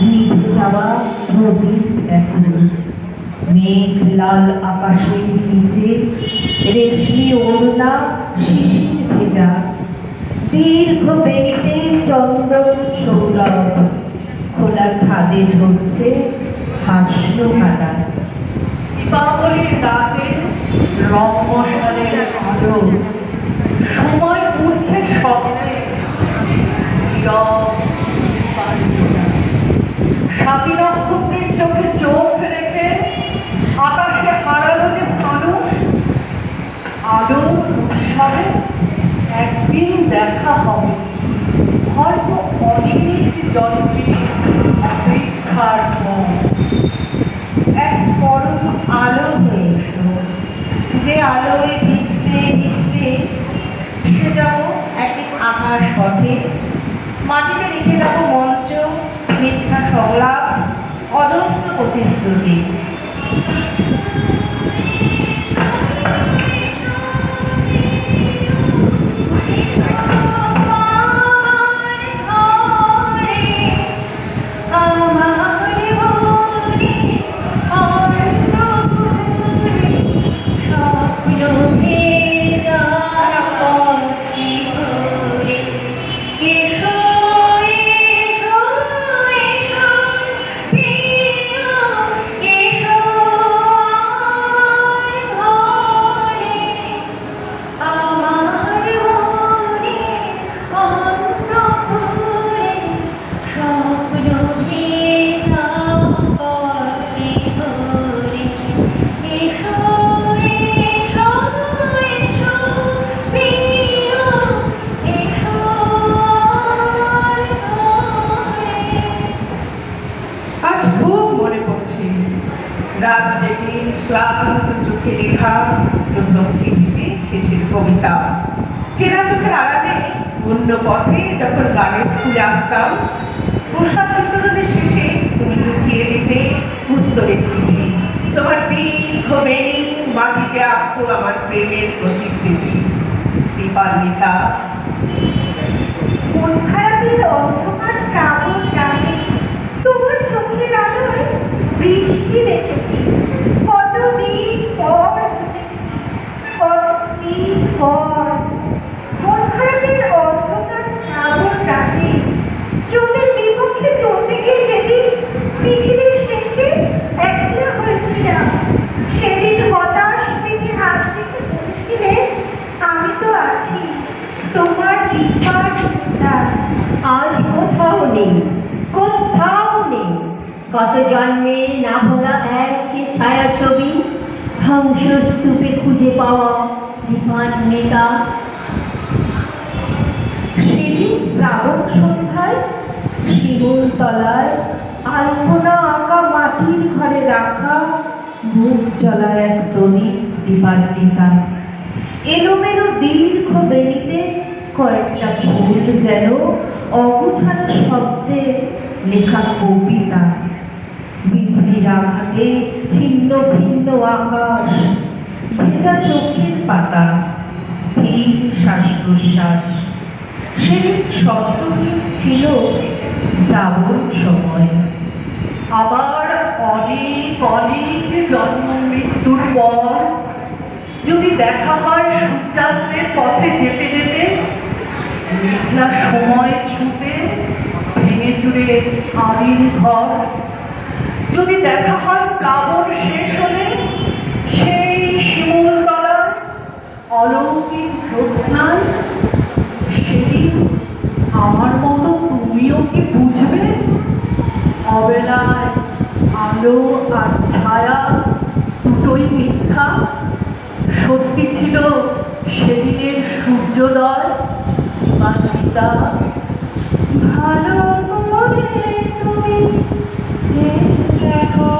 নিভে যাওয়া প্রদীপ দেখো মেঘ লাল আকাশের নিচে রেশমি ওড়না শিশির ভেজা। দীর্ঘ বেড়িতে চন্দন সৌরভ খোলা ছাদে ঝরছে, হাসল হাটা দীপাবলির রাতে রঙ্গশালের আলো সময় উঠছে স্বপ্নে। নক্ষত্রের চোখে চোখ রেখে আকাশে হারালো মানুষ আলো উৎসবে একদিন দেখা হবে। হয়তো অনেক জন্মে অপেক্ষার এক পরম আলো হয়ে এসো যে আলোয় ভিজতে ভিজতে ভেসে যাব এক এক আকাশ পথে মাটিতে রেখে যাব মঞ্চ মিথ্যা সংলাপ অজস্র প্রতিশ্রুতি। পথে যখন গানের স্কুলে আসতাম, প্রসাদ বিতরণের শেষে তুমি লুকিয়ে দিতে উত্তরের চিঠি। তোমার দীর্ঘ বেণী মাটিতে আঁকতো আমার প্রেমের প্রতিকৃতি। দীপান্বিতা মন খারাপের অন্ধকার শ্রাবণ তোমার চোখের আলোয় বৃষ্টি দেখেছি। কতদিন পর কতদিন পর মন খারাপের অন্ধকার শ্রাবণ রাতে স্রোতের শেষে একলা হয়েছিলাম সেদিন হতাশ পিঠে হাত আমি তো আছি, তোমার কৃপার আজ কোথাও নেই কোথাও নেই। কত জন্মের না ভোলা এক সে ছায়া ছবি ধ্বংসস্তূপে খুঁজে পাওয়া বিমান নেতা সেদিন শ্রাবণ সন্ধ্যায় শিমুল তলায় আলপনা আঁকা মাটির ঘরে রাখা মুখ জ্বলা এক প্রদীপ দীপান্বিতা। এলোমেলো দীর্ঘ বেড়িতে কয়েকটা ফুল যেন অগুছানো শব্দে লেখা কবিতা। বিজলির আঘাতে ছিন্ন ভিন্ন আকাশ, ভেজা চোখের পাতা, স্থির শ্বাস প্রশ্বাস সেদিন শব্দহীন ছিল শ্রাবণ সময়। আবার অনেক অনেক জন্ম মৃত্যুর পর যদি দেখা হয় সূর্যাস্তের পথে যেতে যেতে, মেঘলা সময় ছুটে ভেঙে চুরে আদির ঘর। যদি দেখা হয় প্লাবন শেষ হলে, সেই শিমুল তলায় অলৌকিক জ্যোৎস্নায় সেদিন আমার মতো তুমিও কি বুঝবে? অবেলায় আলো আর ছায়া দুটোই মিথ্যা। সত্যি ছিল সেদিনের সূর্যোদয় বা পিতা, ভালো তুমি যে দেখো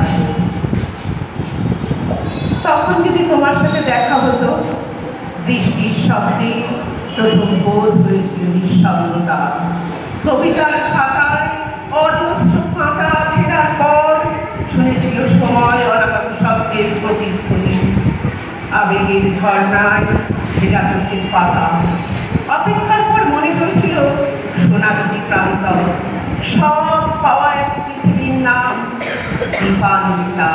বাতাসে তখন যদি তোমার সাথে দেখা হতো বৃষ্টির শব্দে প্রথম বোধ হয়েছিল নিঃসঙ্গতা কবিতার আবেগের ঝর্ণায় পাতা। অপেক্ষার পর মনে হয়েছিল সোনাগতি প্রান্ত সব পাওয়া এক পৃথিবীর নাম দীপান্বিতা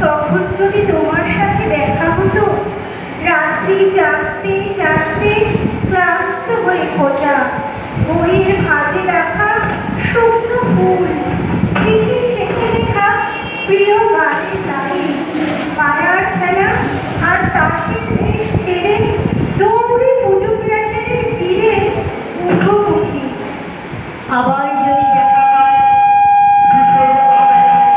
তখন যদি তোমার সাথে দেখা হতো রাত্রি জাগতে জাগতে ক্লান্ত হয়ে খোঁজা বইয়ের ভাজে রাখা শুকনো ফুল চিঠির শেষে লেখা প্রিয় গানের লাইন পায়ার খেলা আর তাসের দেশ ছেড়ে দৌড়ে পুজো প্যান্ডেলের তীরে মুখোমুখি আবার যদি দেখা হয় দুপুর বেলায়।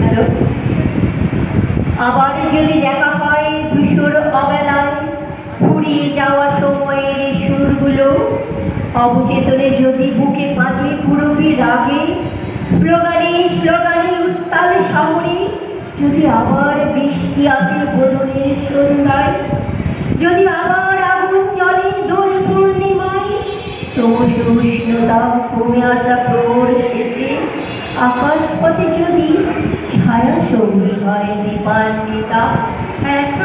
হ্যালো আবার যদি দেখা হয় ধূসর অবেলায় ফুরিয়ে যাওয়া সময়ের সুরগুলো অবচেতনে যদি বুকে পাঁচে পুরবি রাগে, স্লোগানে স্লোগানে উত্তাল শহরে যদি আবার বৃষ্টি আসে বদলের সন্ধ্যায়, যদি আবার আগুন চলে দোল পূর্ণিমায় ক্রমশ উষ্ণতা কমে আসা প্রহর শেষে আকাশ পথে যদি ছায়া সঙ্গী হয় দীপান্বিতা এত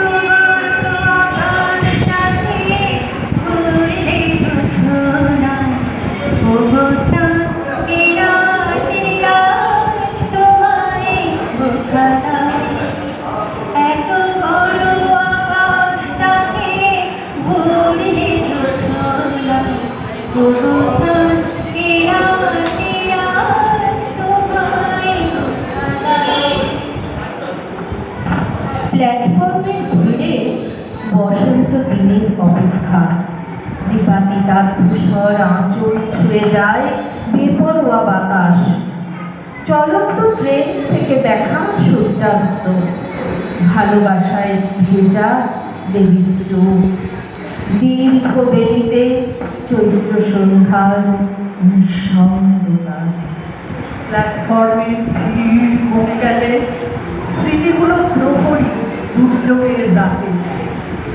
চলন্ত ট্রেন থেকে দেখা সূর্যাস্ত। ভালোবাসায় ভেজা দেবীর চোখ। দীর্ঘ বেরিতে চৈত্র সন্ধ্যার নিঃসঙ্গতা। প্ল্যাটফর্মে ভিড় কমে গেলে স্মৃতিগুলো প্রহরী দুর্যোগের রাতে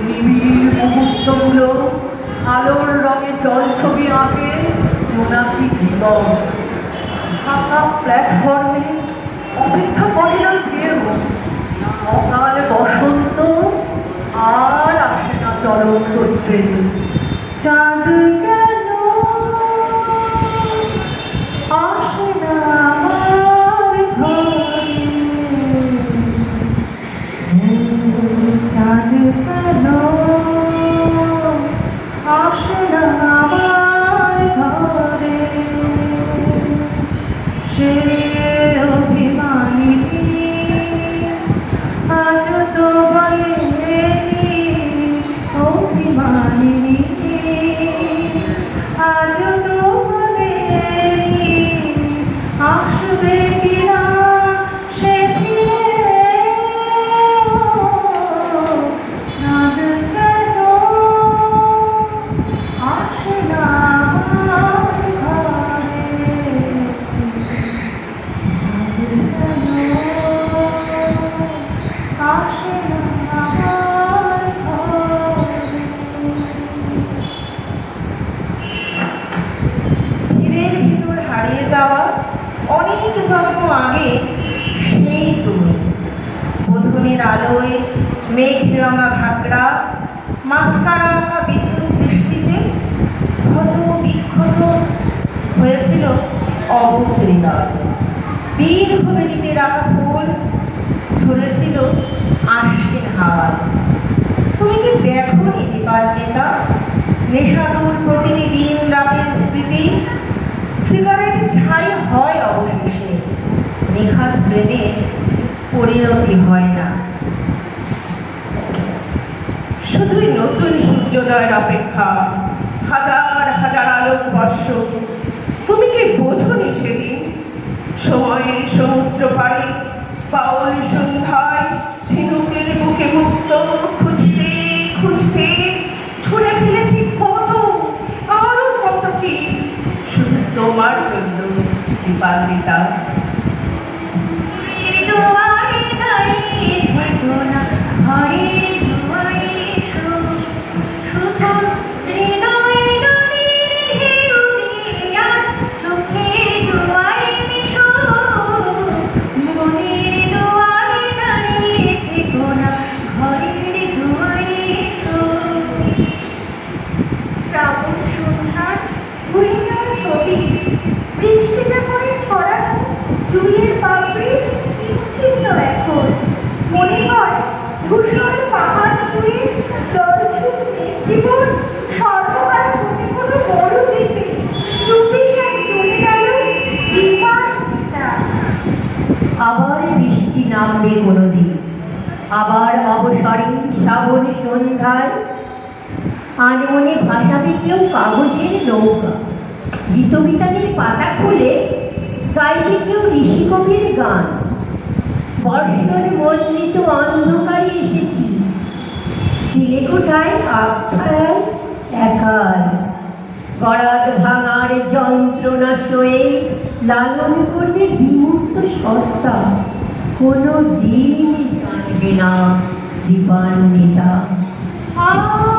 নিবিড় মুহূর্তগুলো আলোর রঙে জল ছবি আঁকে জোনাকি জীবন। ফাঁকা প্ল্যাটফর্মে অপেক্ষা করে অভিমানিনী জন্ম আগে সেই তুমি। বধূনের আলোয় মেঘ রঙা ঘাগড়া মাস্কারা আঁকা বিদ্যুৎ দৃষ্টিতে ক্ষত বিক্ষত হয়েছিল অবুচ হৃদয়। দীর্ঘ বেরিতে রাখা ফুল ঝরেছিল আশ্বিন হাওয়ায়। তুমি কি দেখো নি দীপান্বিতা নেশাদুর প্রতিটি দিন রাতের স্মৃতি? সিগারেট ছাই হয় অবশেষে। নিখাত প্রেমে পরিণতি হয় না। শুধুই নতুন সূর্যোদয়ের অপেক্ষা, হাজার হাজার আলোক বর্ষ। তুমি কি বোঝনি সেদিন? সময়ের সমুদ্র পাড়ে পাওয়ার সন্ধ্যায়, ঝিনুকের বুকে মুক্ত, খুঁজতে খুঁজতে ছুঁড়ে ফেলেছি কত, আরও কত কি? শুধু তোমার জন্য, দীপান্বিতা। আবার বৃষ্টি নামবে কোনোদিন। আবার অবসরে শ্রাবণ সন্ধ্যায় আনমনে ভাসাবে কেউ কাগজের নৌকা। গীতবিতানের পাতা খুলে গাইবে কেউ ঋষিকবির গান। বর্ষণ মন্ডিত অন্ধকারে এসেছি। চিলেকোঠায় আবছায়ায় একার গড়াত ভাঙার যন্ত্রণা সয়ে লালন করবে বিমুক্ত সত্তা। কোনো দিন জানবে না দীপান্বিতা বাকি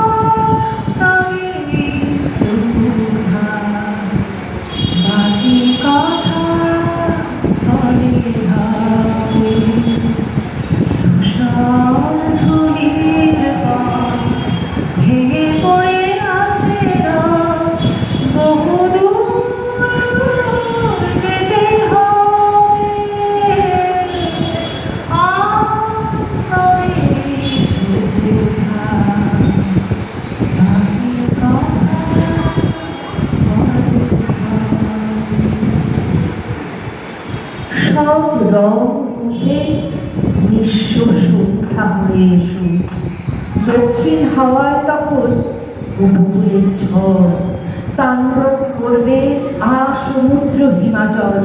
এসো। দক্ষিণ হাওয়ায় তখন উপকূলের ঝড়। তাণ্ডব করবে আ সমুদ্র হিমাচল।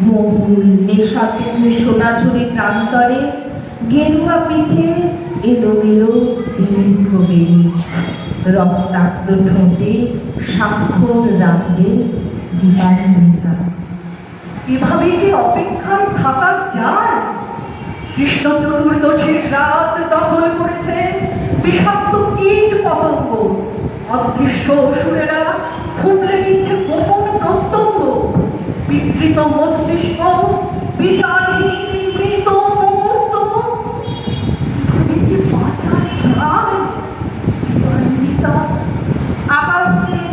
মহুল নেশাতুর সোনাঝুরি প্রান্তরে গেরুয়া পিঠে এলোমেলো দীর্ঘ বেরি রক্তাক্ত ঠোঁটে স্বাক্ষর রাখবে দীপান্বিতা এভাবে কি অপেক্ষায় থাকা যায়? কৃষ্ণ চতুর্দশীর রাত দখল করেছে বিষাক্ত কীট পতঙ্গ। অদৃশ্য অসুরেরা খুবলে নিচ্ছে গোপন প্রত্যঙ্গ। বিকৃত মস্তিষ্ক, বিচারহীন মৃত মুহূর্ত।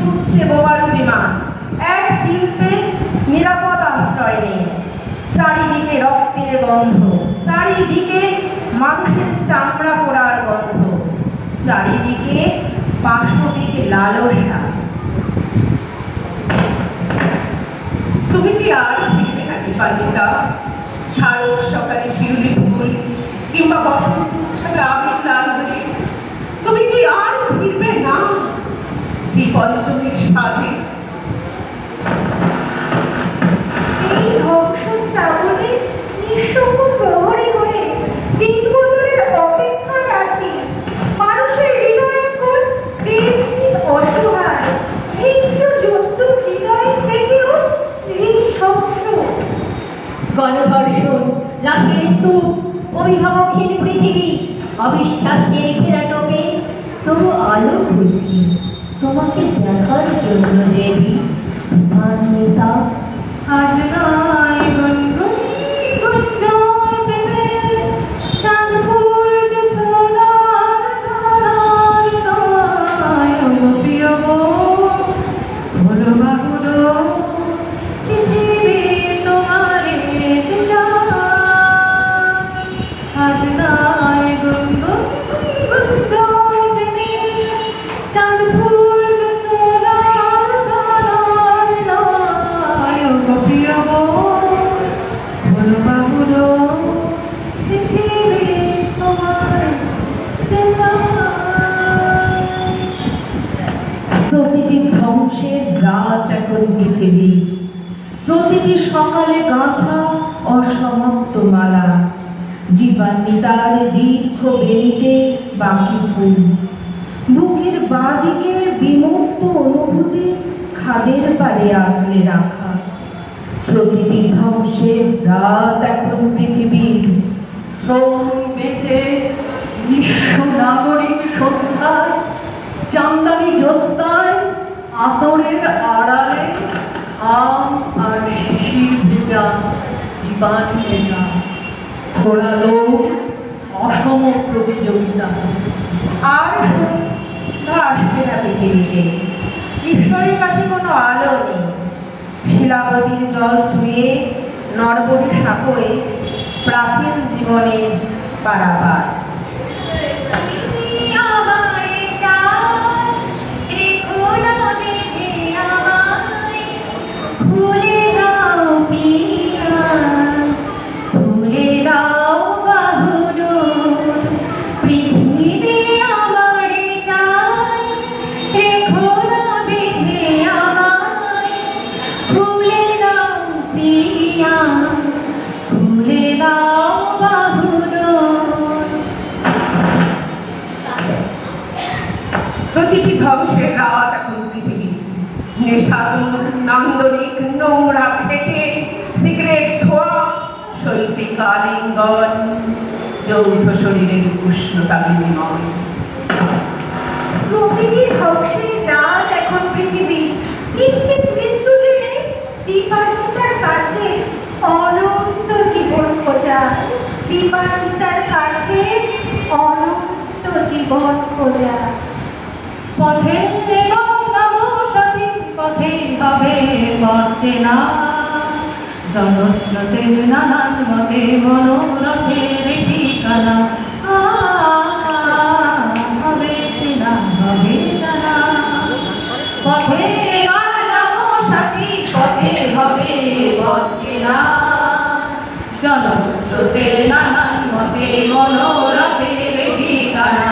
ছুটছে বোমারু বিমান। এক চিলতে নিরাপদ আশ্রয় নেই। চারিদিকে রক্তের গন্ধ। চারিদিকে মানুষের চামড়া পোড়ার গন্ধ। চারিদিকে পাশবিক লালসা। তুমি কি আর ফিরবে না দীপান্বিতা শারদ সকালে শিরুলি ফুল কিংবা বসন্ত উৎসবে আবির লাল হয়ে তুমি কি আর ফিরবে না? সেই পঞ্চমীর সাথে கொடுக்கணும் বংশের রাত এখন পৃথিবী। প্রতিটি সকালে গাঁথা অসমাপ্ত মালা। জীবান্বিতার দীর্ঘ বেরিতে বাকি ফুল। বুকের বাঁদিকে বিমুক্ত অনুভূতি খাদের পারে আগলে রাখা। প্রতিটি ধ্বংসের রাত এখন পৃথিবী। শ্রম বেঁচে বিশ্ব নাগরিক সন্ধ্যায়, চান্দানি জ্যোৎস্নায় আতরের আড়ালে আম আর শিশির ভেজা বিমান ভেজা। ঘোরালো অসম প্রতিযোগিতা। আর ঘাস ফেরা পৃথিবীতে। ঈশ্বরের কাছে কোনো আলো নেই। শিলাবতীর জল ছুঁয়ে নরবরী সাঁকোয় প্রাচীন জীবনের পারাবার। নেশাতুর নান্দনিক নোংরা খেটে সিগারেট ধোয়া শৈল্পিক আলিঙ্গন যৌথ শরীরের উষ্ণতা বিনিময়। প্রতিটি ধ্বংসের রাত এখন পৃথিবী। নিশ্চিত মৃত্যু জেনে বিপাশিতার কাছে অনন্ত জীবন খোঁজা। বিপাশিতার কাছে অনন্ত জীবন খোঁজা। পথে নাম সঠিক পথে হবে না জনস্রোতের নানান মতে মনোরথের ঠিকানা। হবে চেনা, হবে জানা। পথে সঠিক পথে হবে পথে না জনস্রোতের নানান মতে মনোরথের ঠিকানা।